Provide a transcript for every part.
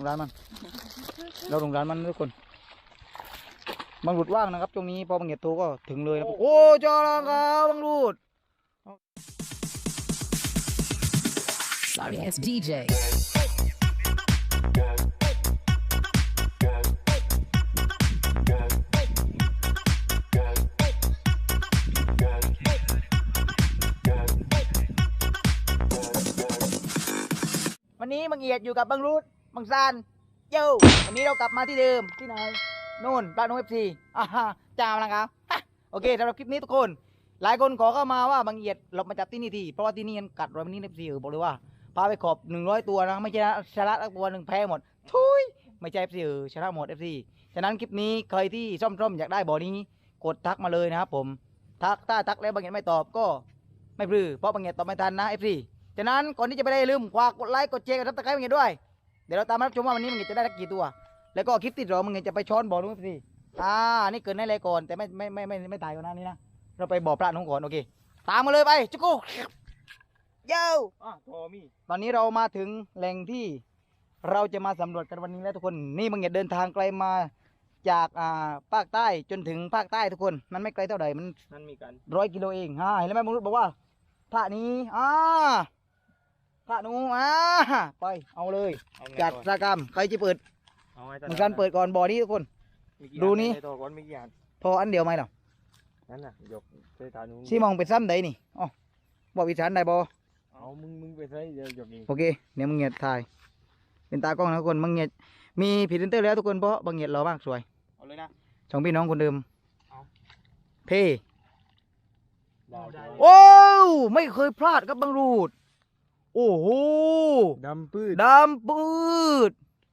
งร้านมัน เราลงร้านมันทุกคนบางหลุดว่างนะครับช่วงนี้พอบางเหยียดโตก็ถึงเลยนะโอ้จอลังครับบางหลุด Sorry ass DJ. วันนี้บางเอียดอยู่กับบางรูด บางซานโย่วันนี้เรากลับมาที่เดิมที่ไหนนู่นปลาโนเอฟซีอ่าฮะจ้ามาแล้วครับโอเคสำหรับคลิปนี้ทุกคน หลายคนขอเข้ามาว่าบางเอียดเรามาจับที่นี่ทีเพราะว่าที่นี่มันกัดรอยมันนี่เอฟซีเออบอกเลยว่าพาไปขอบหนึ่งร้อยตัวนะไม่ใช่ชนะตัวหนึ่งแพ้หมดทุยไม่ใช่เอฟซีเออชนะหมดเอฟซีฉะนั้นคลิปนี้ใครที่ซ่อมๆอยากได้บ่อนี้กดทักมาเลยนะครับผมทักถ้าทักแล้วบางเอียดไม่ตอบก็ไม่พลือเพราะบางเอียดตอบไม่ทันนะเอฟซีฉะนั้นก่อนที่จะไปได้ลืมฝากกดไลค์กดแชร์กดซับสไครต์มึงด้วย เดี๋ยวเราตามมารับชมว่าวันนี้มึงจะได้สักกี่ตัว แล้วก็คลิปติดรอมึงจะไปช้อนบ่อนู้นสิอ่านี่เกินได้เลยก่อนแต่ไม่ไม่ไม่ไม่ไม่ไม่ตายก่อนหน้านี้นะเราไปบ่อพระน้องก่อนโอเค ตามมาเลยไปจุกกูเย้าอะโทอมี่ตอนนี้เรามาถึงแหล่งที่เราจะมาสำรวจกันวันนี้แล้วทุกคนนี่มึงอย่าเดินทางไกลมาจากอ่าภาคใต้จนถึงภาคใต้ทุกคน มันไม่ไกลเท่าไหร่มันนั่นมีกันร้อยกิโลเองฮ่าเห็นแล้วไหมมนุษย์บอกว่าพระนี้อ่า พระหนูอ่าไปเอาเลยเอาไงจัดก่อนสากรรมใครจะเปิดเอาไงเหมือนกันเปิดก่อนบ่อนี้ทุกคนมีกี่ดูนี่อัใตัวก่อนมีกี่อันพออันเดียวไหมหรอนั่นน่ะยกใส่ตาหนูซีมองเป็นซ้ำใดนี่อ๋อบอกวิสานได้บ่เอามึงมึงไปใส่เดี๋ยวยกเองโอเคเดี๋ยวมึงเงียดถ่าย เป็นตากล้องนะทุกคนมึงเงียดมีพรีเซนเตอร์แล้วทุกคนเพราะบางเงียดเรามากสวยเอาเลยนะ สองพี่น้องคนเดิมเอา เพ่ได้ได้โอ้วไม่เคยพลาดครับบางรูด โอ้โหดำปื้ดดำปืด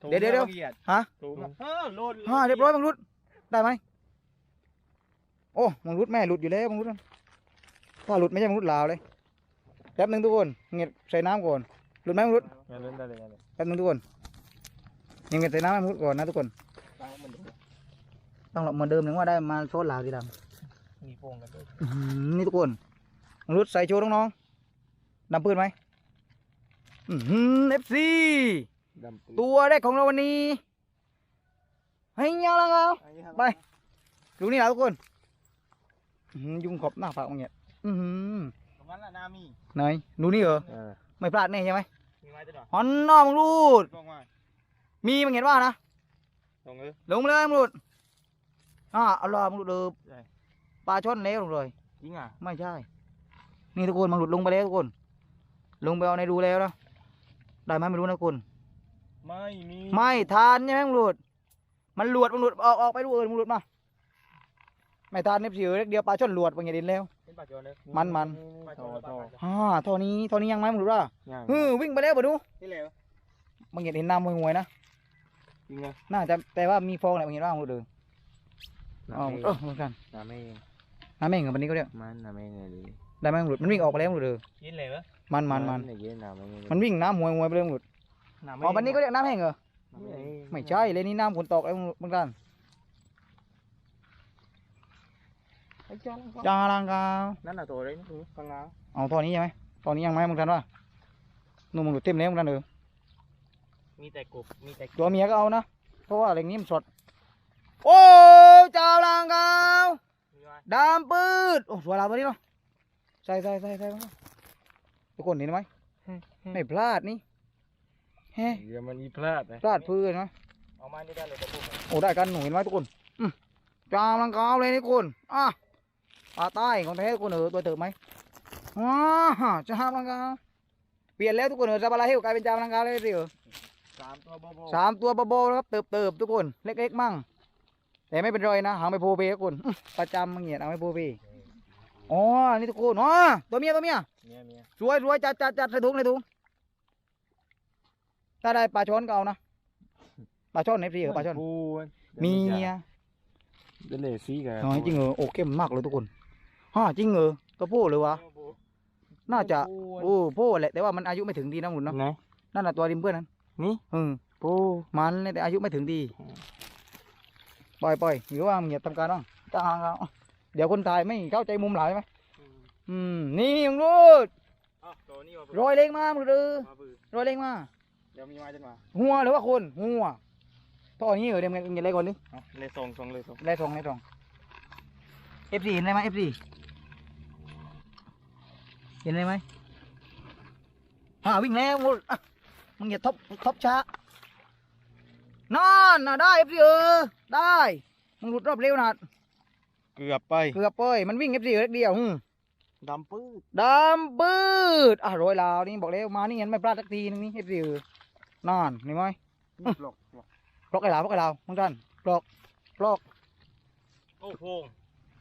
เดี๋ยวเดี๋ยวเดี๋ยว ฮะถูกเออโลดฮ่าเรียบร้อยบางรุดได้ไหมโอ้บางรุดแม่หลุดอยู่แล้วบางรุดถ้าหลุดไม่ใช่บางรุดลาวเลยแป๊บหนึงทุกคนเงียบใส่น้ำก่อนหลุดไหมบางรุดงั้นเล่นได้เลยงั้นเลยแป๊บหนึงทุกคนเงียบใส่น้ำให้บางรุดก่อนนะทุกคนตั้งมันดูต้องเหมือนเดิมถึงว่าได้มาโซนลาวทีหลังมีโป่งกันด้วยอื้อหือนี่ทุกคนบางรุดใส่โชว์น้องๆดำปืนไหม อือหือฟซีดำปื้ดตัวแรกของเราวันนี้ให้ยาวแล้วครับไปดูนี่นะทุกคนอื้อหือยุงขอบหน้าผากมันเนี่ยอือหือตรงนั้นน่ะนามีไหนดูนี่เหรอเออไม่พลาดแน่ใช่ไหมมีไม้ตัวหน่อยฮอนน้อมึงรูดลงมามีมึงเห็นว่านะลงเออลงมาเลยมึงรูดอ่าเอาล่ะมึงรูดเลยใช่ปลาช่อนแล้วลงเลยจริงอะไม่ใช่ นี่ทุกคนมึงหลุดลงไปแล้วทุกคน ลงไปเอาในรูแล้วนะ ได้ไหมไม่รู้นะทุกคนไม่มีไม่ทานใช่ไหมมึงหลุด มันหลวดมึงหลุดออกออกไปดูเออมึงหลุดมา ไม่ทานเนี่ยสิเออเล็กเดียวปลาช่อนหลวดมึงอย่าดินแล้ว เป็นปลาจอนเลยมันมันโทอโทออ่าท่อนี้ท่อนี้ยังไหมมึงรู้ป่ะย่างเออวิ่งไปแล้วบ่ดูที่เหลวมึงเห็นเห็นน้ำมวยๆนะ จริงเหรอน่าจะแต่ว่ามีฟองแหละมึงเห็นว่ามึงรู้เด้ออ๋อน้ำเออเหมือนกันน้ำไม่น้ำแม่งกับวันนี้ก็เรียกมันน้ำไม่เนี่ยเลยได้ไหมมึงหลุดมันวิ่งออกไปแล้วมึงรู้เด้อกินเหลว มันมันมันเนี่ยกินน้ำไม่เนี่ยมันวิ่งน้ำมวยมวยไปเลยมึงหลุดอ๋อวันนี้ก็เรียกน้ำแห้งเหรอไม่ใช่เลยนี่น้ำฝนตกแล้วมึงกันจาลังกานั่นน่ะตัวอะไรนี่คือข้างล่างเอาท่อนี้ใช่ไหมท่อนี้ยังไหมมึงกันว่านู่นมึงหลุดเต็มแล้วมึงกันเออมีแต่กบมีแต่ตัวเมียก็เอานะเพราะว่าอะไรนี้มันสดโอ้เจ้าลังกามีไว้ดำปืดโอ้สวยเราตัวนี้เนาะใส่ใส่ใส่ใส่มา ทุกคนเห็นไหมไม่พลาดนี่เฮ้เดี๋ยวมันอีพลาดนะพลาดพื้นนะเอามาได้ได้เลยตะปุ่มโอ้ได้กันหนูเห็นไหมทุกคนอืมจามลังกาวเลยนี่คุณอะปลาใต้ของแท้ทุกคนเออตัวเติบไหมว้าจามลังกาวเปลี่ยนแล้วทุกคนเออซาบาลาเฮลกลายเป็นจามลังกาวเลยสิเออสามตัวโบโบสามตัวโบๆนะครับเติบเติบๆทุกคนเล็กๆมั่ง แต่ไม่เป็นไรนะหางไม่โพเปทุกคนอื้อประจำมึงเหี้ยเอาไม่โพเปอ๋อนี่ทุกคนอ๋อตัวเมียตัวเมีย เนี่ยเนี่ยสวยสวยจัดจัดจัดใส่ถุงใส่ถุงถ้าได้ปลาช้อนก็เอานะปลาช้อนไหนฟรีเหรอปลาช้อนปูมีอะเดี๋ยวเลยซีกันน้อยจริงเหรอโอ้เข้มมากเลยทุกคนฮ่าจริงเหรอตัวผู้เลยวะน่าจะโอ้ผู้แหละแต่ว่ามันอายุไม่ถึงดีนะหมุนเนาะไหนนั่นน่ะตัวริมเพื่อนนั้นนี่อืมปูมันเลยแต่อายุไม่ถึงดีปล่อยปล่อยหรือว่ามึงอย่าทำการบ้างจ้างเขาเดี๋ยวคนถ่ายไม่เข้าใจมุมหลายไหม อืมนี่มึงรู้อ้าวตัวนี้มารอยเล็กมากมึงดูมาปือรอยเล็กมา เดี๋ยวมีมาจนมาหัวหรือว่าคนหัวท่อนี้เหรอเดี๋ยวมึงอย่าเลยก่อนดิเอาเลยส่งส่งเลยส่งได้ทองได้ทองเอฟซีเห็นได้ไหมเอฟซีเห็นได้ไหมอ่าวิ่งแล้วมึงอะมึงอย่าทบทบช้านอนน่ะได้เอฟซีเออได้มึงหลุดรอบเร็วนะ เกือบไป เกือบเป้ยมันวิ่งเอฟซีเล็กเดียวหึ ดำปื้ดดำบืดอะโรยลาวนี่บอกแล้วมานี่ยันไม่พลาดสักทีนึงนี่เอฟซีเออนอนเห็นไหมหลอกหลอกปลอกไอ้ลาวปลอกไอ้ลาวมึงท่านปลอกปลอกโอ้โห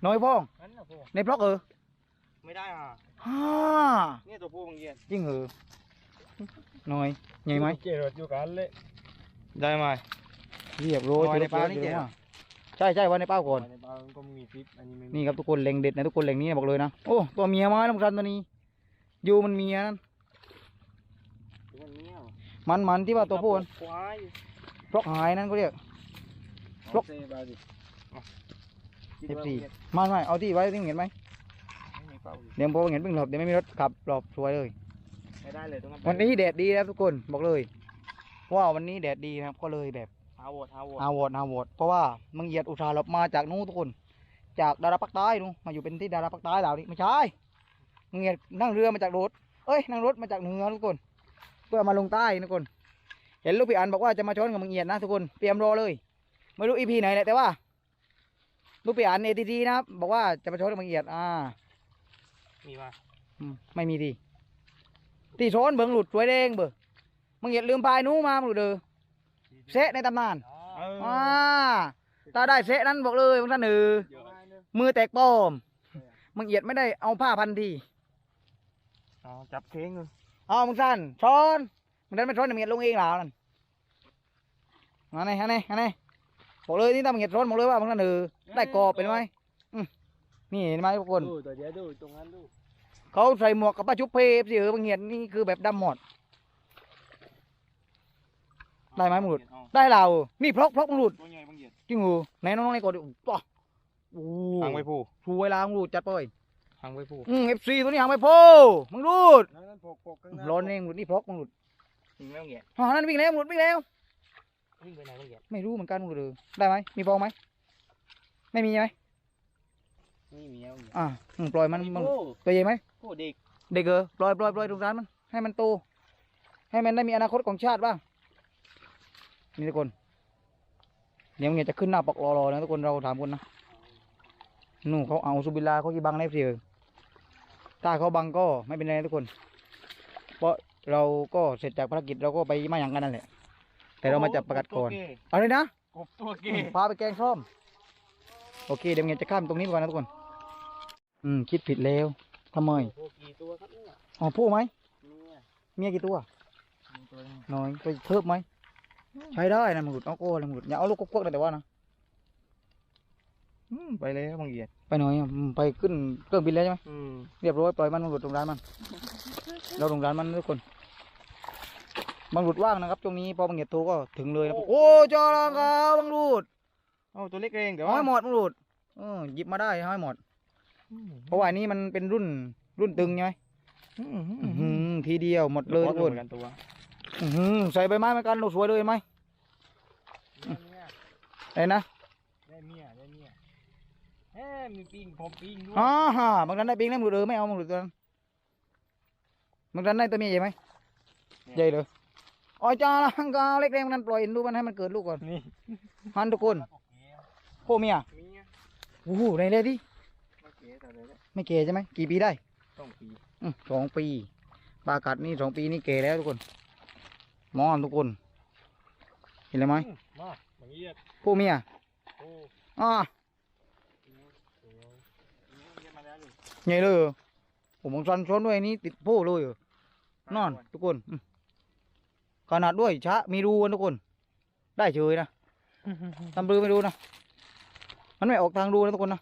น้อยพ่องนั่นนะพวกในปลอกเออไม่ได้อะฮ่านี่ตัวผู้มึงเย็นจริงเหรอน้อยใหญ่ไหมเกลืออยู่กันเลยได้ไหมเรียบร้อยไว้ในเป้านี่เจ๋เจ๋งงว่ะ ใช่ใช่ไวันในเป้าก่อน ในเป้ามันก็มีฟิปอันนี้ไม่นี่ครับทุกคนเล็งเด็ดนะทุกคนเล็งนี้นะบอกเลยนะโอ้ตัวเมียมาแล้วมึงทันตัวนี้ อยู่มันเมียนั่นมันเนี้ยมันมันที่ว่าตัวผู้มันควายปลอกหายนั่นก็เรียก ลก เซบาดิเอฟซีมันไม่เอาที่ไว้ที่เห็นไหมไม่มีเป้าอยู่เดี๋ยวพอเห็นวิ่งหลบเดี๋ยวไม่มีรถขับหลบสวยเลย ไม่ได้เลยตรงนั้นวันนี้แดดดีนะครับทุกคนบอกเลยว่าวันนี้แดดดีนะครับก็เลยแบบ ฮาวดฮาวดฮาวอดฮาวอดเพราะว่ามึงเหยียดอุตสาห์หลบมาจากนู้นทุกคน จากดาราปักใต้นู้นมาอยู่เป็นที่ดาราปักใต้เหล่านี้ไม่ใช่มึงเหยียดนั่งเรือมาจากรถเอ้ยนั่งรถมาจากเหนือทุกคน เพื่อมาลงใต้ทุกคน เห็นลูกพี่อันบอกว่าจะมาช้อนกับมึงเหยียดนะทุกคนเตรียมรอเลยไม่รู้อีพีไหนแหละแต่ว่าลูกพี่อันเอทีทีนะครับบอกว่าจะมาช้อนกับมึงเหยียดอ่า มีมาอืมไม่มีทีที่ช้อนเบิ่งหลุดสวยแดงเบิ่งมึงเหยียดลืมพายหนู้มามึงหลุดเด้อ เซะในตำนานเอออ่าถ้าได้เซะนั้นบอกเลยมึงท่านเออเยอะมือแตกป้อมมึงเหยียดไม่ได้เอาผ้าพันทีอ๋อจับเค้งเลยเอามึงสั้นช้อนมึงดันไม่ช้อนมึงเหยียดลงเองแล้วนั่นอันนี้อันนี้อันนี้บอกเลยนี่ถ้ามึงเหยียดช้อนบอกเลยว่ามึงท่านเออได้กรอบเป็นไหมอืมนี่เห็นไหมทุกคนดูตัวเดียวดูตรงนั้นดูเขาใส่หมวกกับป้าชุบเพฟสิเออมึงเหยียดนี่คือแบบดำหมด ได้ไหมมึงหลุด ได้เรานี่พลอกพลอกมึงหลุดตัวใหญ่บางเหยียดจริงเหรอไหนน้องๆในกดดิต่อโอ้หางไว้ผู้ชูเวลามึงหลุดจัดไปหางไว้ผู้อืมเอฟซีตัวนี้หางไม่โพมึงหลุดนั่นนั่นพกพกข้างหน้าร้อนเองหลุดนี่พลอกมึงหลุดถึงแล้วเหยียดอ๋อนั่นวิ่งแล้วหลุดวิ่งแล้ววิ่งไปไหนบางเหยียดไม่รู้เหมือนกันหลุดเลยได้ไหมมีฟองไหมไม่มีไหมนี่มีแล้วเหยียดอ่าอืมปล่อยมันมันโอ้ตัวใหญ่ไหมโหเด็กเด็กเออปล่อยปล่อยปล่อยตรงร้านมันให้มันโตให้มันได้มีอนาคตของชาติบ้าง นี่ทุกคนเดี๋ยวเนี่ยจะขึ้นหน้าปกรอๆนะทุกคนเราถามคนนะนู่นเขาเอาสุบิลาเขาจีบังได้เสียถ้าเขาบังก็ไม่เป็นไรนะทุกคน เพราะเราก็เสร็จจากภารกิจเราก็ไปมาอย่างกันนั่นแหละ แต่เรามาจับประกาศก่อนเอาเลยนะกบตัวเกอืมพาไปแกงส้มโอเคเดี๋ยวเงี้ยจะข้ามตรงนี้ไปก่อนนะทุกคน อืมคิดผิดแล้วทำไมโอ้กี่ตัวครับเนี่ยอ๋อผู้ไหมเนี่ยเมียกี่ตัวมีตัวหนึงน้อยไปเพิ่มไหม ใช้ได้นะมึงหลุดเอาโก้เลยมึงหลุดอย่าเอาลูกกวกๆนะแต่ว่านะอืมไปแล้วบางเหยียดไปหน่อยอะอืมไปขึ้นเครื่องบินแล้วใช่ไหมอืมเรียบร้อยปล่อยมันมึงหลุดตรงร้านมัน เราตรงร้านมันทุกคนบางหลุดว่างนะครับตรงนี้พอบางเหยียดโตก็ถึงเลยนะโอ้จอลังครับบางหลุดเอาตัวเล็กเองแต่เอาว่าให้หมดบางหลุดเออหยิบมาได้เอาให้หมดเพราะว่าอันนี้มันเป็นรุ่นรุ่นตึงใช่ไหมอืมอืมอื้อหือทีเดียวหมดเลยทุกคนหมือกันตัวอื้อหือ ใส่ใบไม้เหมือนกันโอ้สวยเลยเห็นไหมได้เมียเห็นนะได้เมียได้เมียเอ้มีปิงผมปิงด้วยอ๋อฮะบางท่านได้ปิงแล้วมึงเออไม่เอามึงดูตัวนั้นบางท่านได้ตัวเมียใหญ่ไหมใหญ่เลยอ๋อจ้าละหังกาเล็กแรงมันปล่อยดูมันให้มันเกิดลูกก่อนนี่หันทุกคนโอเคโคเมียเมียโอ้โหในเลยดิโอเคแต่เลยเนี่ยไม่เก๋ใช่ไหมกี่ปีได้ต้องปีอืมสองปีปลากัดนี่สองปีนี่เก๋แล้วทุกคน มองทุกคน เห็นเลยไหมอืมมาบางเหยียดผู้เมียโอ้อ่าโหโอ้ยเมียมาแล้วดิใหญ่เลยเหรอผมมองซันซ้อนด้วยนี่ติดผู้เลยเหรอนอนทุกคนอืมขนาดด้วยชะมีรูกันทุกคน ได้เฉยนะทำรูไม่รู้นะ มันไม่ออกทางรูนะทุกคนนะ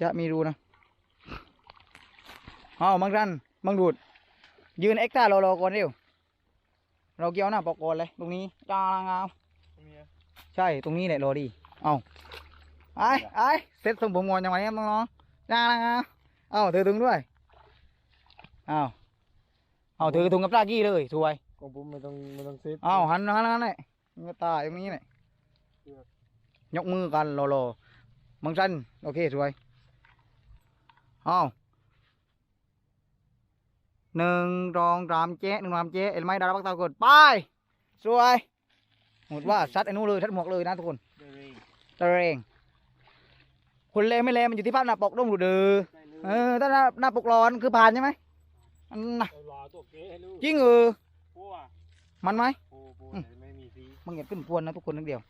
ชะมีรูนะเอาบางรันบางดูด ยืนเอ็กซ์ต้ารอๆก่อนเร็ว เราเกี่ยวหน้าปอกก่อนเลยตรงนี้จ้างามเมียใช่ตรงนี้แหละรอดีเอาไอ้ไอ้เซ็ตทรงผมงอนยังไงครับน้องๆจ้างามเอาถือถุงด้วยเอาเอาถือถุงกับปลากี้เลยสวยของผมไม่ต้องไม่ต้องเซฟอ้าวหันหันหันเลยมันก็ตายตรงนี้เลยยกมือกันรอรอมังสันโอเคสวยอ้าว หนึ่งสองสามเจ๊หนึ่งสามเจ๊เอ็นไหมดาราบักตากดไปสวยหมดว่าซัดไอ้นู้นเลยซัดหมวกเลยนะทุกคนได้เลยตะเรงคนเลไม่เลมันอยู่ที่ภาพหน้าปกต้องดูเดือเออถ้าหน้าหน้าปกร้อนคือผ่านใช่ไหมอันน่ะเอารอตัวเก๋ให้ลูกจริงเออพัวมันไหมโอ้โหไม่มีสีมึงเห็นขึ้นพวนนะทุกคนทั้งเดียว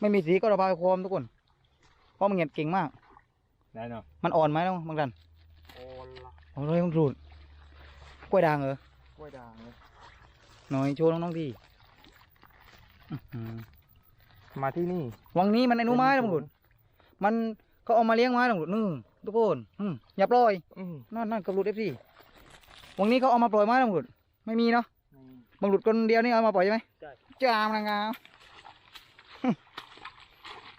ไม่มีสีก็ระบายความทุกคน เพราะมึงเห็นเก่งมากได้เนาะมันอ่อนไหมน้องบางดันโอ้ละเอาเลยมึงรูด กล้วยด่างเหรอ กล้วยด่างเลยหน่อยโชว์น้องๆดีอื้อหือมาที่นี่ วังนี้มันไอ้หนูไม้ต้องหลุดมันเขาเอามาเลี้ยงไม้ต้องหลุดนึ่งทุกคนอืมอย่าปล่อยอืมนั่นนั่นกับหลุดเอฟซีวังนี้เขาเอามาปล่อยไม้ต้องหลุดไม่มีเนาะบางหลุดคนเดียวนี่เอามาปล่อยใช่ไหมใช่จ้ามนางงาม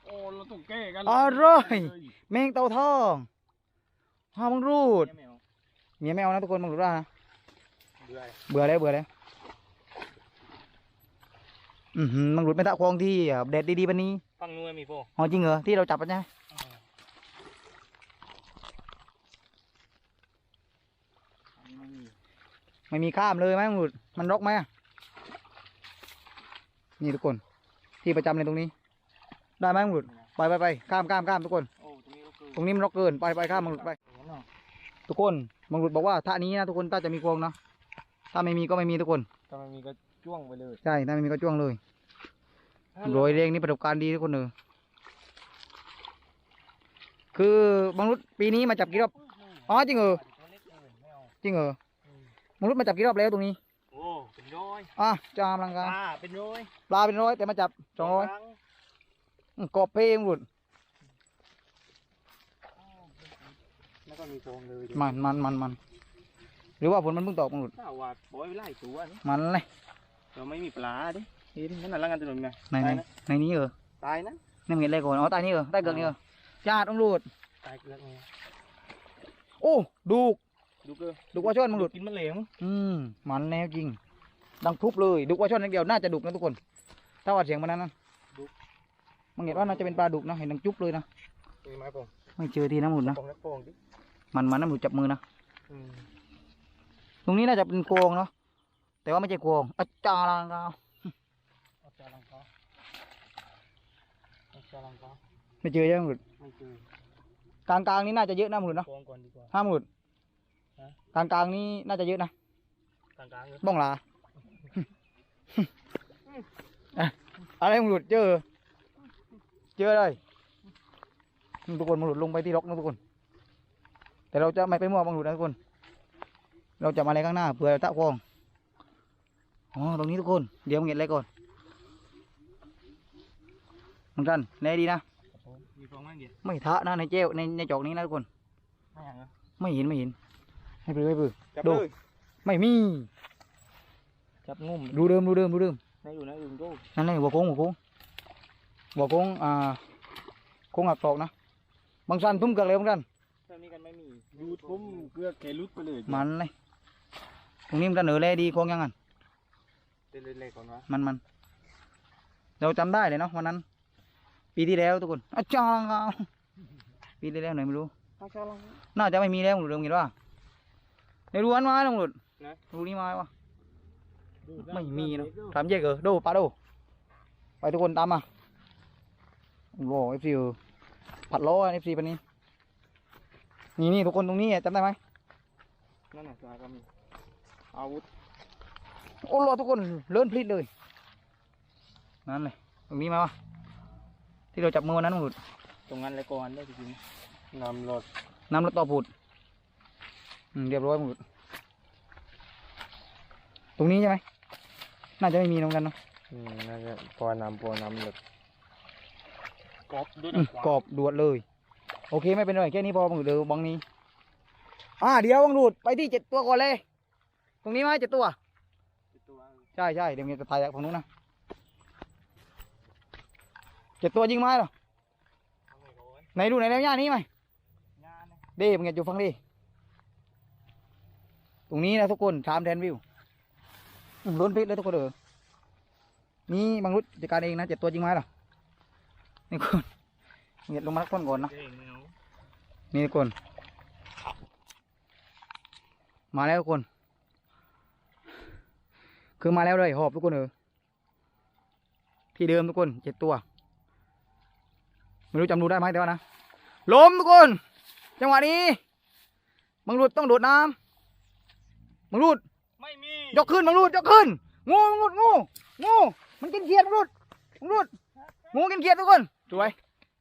โอ้เราต้องแก้กันอร่อยแมงเต่าทองฮาบังรูดแมวเมียไม่เอานะทุกคนบางหลุดว่านะ เบื่อเบื่อแล้วเบื่อแล้วอือหือมันหลุดไม่ตะคองที่อะเด็ดดีๆปันนี้ฟังนู้นมีโฟอ๋อจริงเหรอที่เราจับปันใช่ไหมไม่มีข้ามเลยไหมมันหลุดมันรกไหมอะนี่ทุกคน ที่ประจำเลยตรงนี้ ได้ไหมมันหลุดไปไปไปข้ามข้ามข้ามทุกคนโอ้ตรงนี้ก็คือตรงนี้มันรกเกินไปไปข้ามมันหลุดไป ทุกคนมังหลุดบอกว่าท่านี้นะทุกคนถ้าจะมีกรงนะ ถ้าไม่มีก็ไม่มีทุกคน ถ้ามันมีก็จ้วงไปเลยใช่ ถ้าไม่มีก็จ้วงเลยโรยเร่งนี่ประสบการณ์ดีทุกคนเลยคือบางรุษปีนี้มาจับกี่รอบ อ๋อจริงเหรอ จริงเหรอมนุษย์มาจับกี่รอบแล้วตรงนี้ โอ้ เป็นร้อยอะจามลังกาปลาเป็นร้อยปลาเป็นร้อยแต่มาจับสองร้อยครั้อืมกบเพลงหลุดแล้วก็มีโฟงเลยมันมันมันมัน หรือว่าฝนมันเพิ่งตกมันหลุดถ้าว่าปล่อยไล่ตัวนี่มันเลยเราไม่มีปลาดิเห็นนั่นน่ะละกันตัวนึงนะในในตายนะในนี้เหรอตายนะนี่มึงเห็นอะไรก่อนอ๋อใต้นี้เหรอใต้เกือกนี่เหรอญาติต้องหลุดตายเกลือกไงโอ้ดูกดูเกลือดูกว่าช่อนมันหลุดกินมันเหลวอืมมันแน่จริงดังทุบเลยดุกว่าช่อนอย่างเดียวน่าจะดุกนะทุกคน ถ้าว่าเสียงมันนั้นนะมันเห็นว่าน่าจะเป็นปลาดุกนะเห็นดังจุ๊บเลยนะมีไหมปงไม่เจอทีน้ำหมุนนะปงนักปงดิมันมันน้ำหมุนจับมือนะอืม ตรงนี้น่าจะเป็นโกรงเนาะแต่ว่าไม่ใช่โกรงอาจารย์ลังกาวเอาจารังกาเอาจารังกาไม่เจอยังหมุนไม่เจอกลางกลางๆนี้น่าจะเยอะนะหมุนเนาะปงก่อนดีกว่าห้าหมุนฮะกลางกลางๆนี้น่าจะเยอะนะกลางๆเลยบ้องหลาอะอะไรหมุนเจอ เจอเลยทุกคนมันหลุดลงไปที่ล็อกนะทุกคน แต่เราจะไม่ไปมั่วบังหลุดนะทุกคน เราจะมาอะไรข้างหน้าเผื่อตะควองอ๋อตรงนี้ทุกคน เดี๋ยวมึงเห็นอะไรก่อนมึงท่านแน่ดีนะมีฟองมั้งเดียวไม่ทะนะในเจ้วในในจอกนี้นะทุกคน ไม่ห่างเหรอไม่เห็นไม่เห็น ให้ปือให้ปือจับดูเลยไม่มีจับงุ่มดูเดิมดูเดิมดูเดิมในอยู่ในอยู่ดูนั่นเลยหัวโค้งหัวโค้งหัวโค้งอ่าโค้งหักศอกนะบางสันทุ่มเกลือเลยบางสันถ้ามีกันไม่มีรูดผมเกลือแกลุดไปเลยมันเลย ตรงนี้มันจะเหนือแลดีโค้งยังไงเป็นเล็กๆก่อนวะมันมันเราจำได้เลยเนาะวันนั้น ปีที่แล้วทุกคนอาจารย์ครับปีที่แล้วไหนไม่รู้เอาจารังน่าจะไม่มีแล้วหลุดเรื่องเห็นว่าในรู้อันไม้ลงหลุดนะรู้นี่ไม้วะดูด้ไม่มีเนาะดูถามเยกเหรอดูปลาดูไปทุกคนตามมาโอ้โหเอฟซีผัดล้อเอฟซีปันนี้นี่นี่ทุกคนตรงนี้อะจำได้ไหมนั่นน่ะจาก็มี อาวุธโอ้โหทุกคนเลื่อนพลิดเลย นั่นเลยตรงนี้มาวะที่เราจับมือวันนั้นหลุดตรงนั้นเลยก่อนได้จริงๆนำรถน้ำรถต่อผุดอืมเรียบร้อยหมดตรงนี้ใช่ไหมน่าจะไม่มีตรงกันเนาะอืมน่าจะพอนำพอนำรถกบด้วยอืมกรอบดวดเลย โอเคไม่เป็นไรแค่นี้พอบังดูบังนี้ อ่าเดี๋ยวบังดูดไปที่เจ็ดตัวก่อนเลยต รงนี้ไหมเจ็ดตัวตัว ใช่ใช่เดี๋ยวมีจะถ่ายจากฝั่งนู้นนะเจ็ดตัวยิงไม้เหรอเอาไม่ร้อยไหนดูไหนแล้วย่านี้ไหมงานนะเด้มึงอย่าอยู่ฟังดิตรงนี้นะทุกคนชามแทนวิวอืมล้นพิษเลยทุกคนเออนี่บางรุดจัดการเองนะเจ็ดตัวจริงไหมล่ะนี่คนเหยียดลงมาต้นก่อนนะเองไม่เอานี่ทุกคน มาแล้วทุกคน คือมาแล้วเลยหอบทุกคนเออที่เดิมทุกคนเจ็ดตัว ไม่รู้จำดูได้ไหมแต่ว่านะล้มทุกคน จังหวะนี้มังรุดต้องโดดน้ำมังรุดไม่มียกขึ้นมังรุดยกขึ้นงูมังรุดงูงูมันกินเขียดมังรุดมังรุดงูกินเขียดทุกคนสวย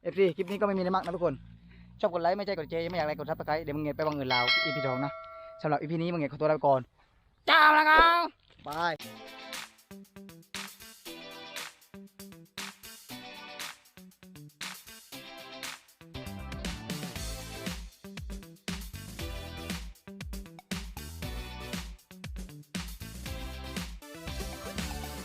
เอฟซีคลิปนี้ก็ไม่มีอะไรมากนะทุกคน ชอบกดไลค์ไม่ใช่กดแชร์ยังไม่อยากอะไรกดซับสไครต์เดี๋ยวมึงเงียไปบังเงินลาวอีพีสองนะสำหรับอีพีนี้มึงเงียขอตัวลาไปก่อนจ้าแล้วครับ ไป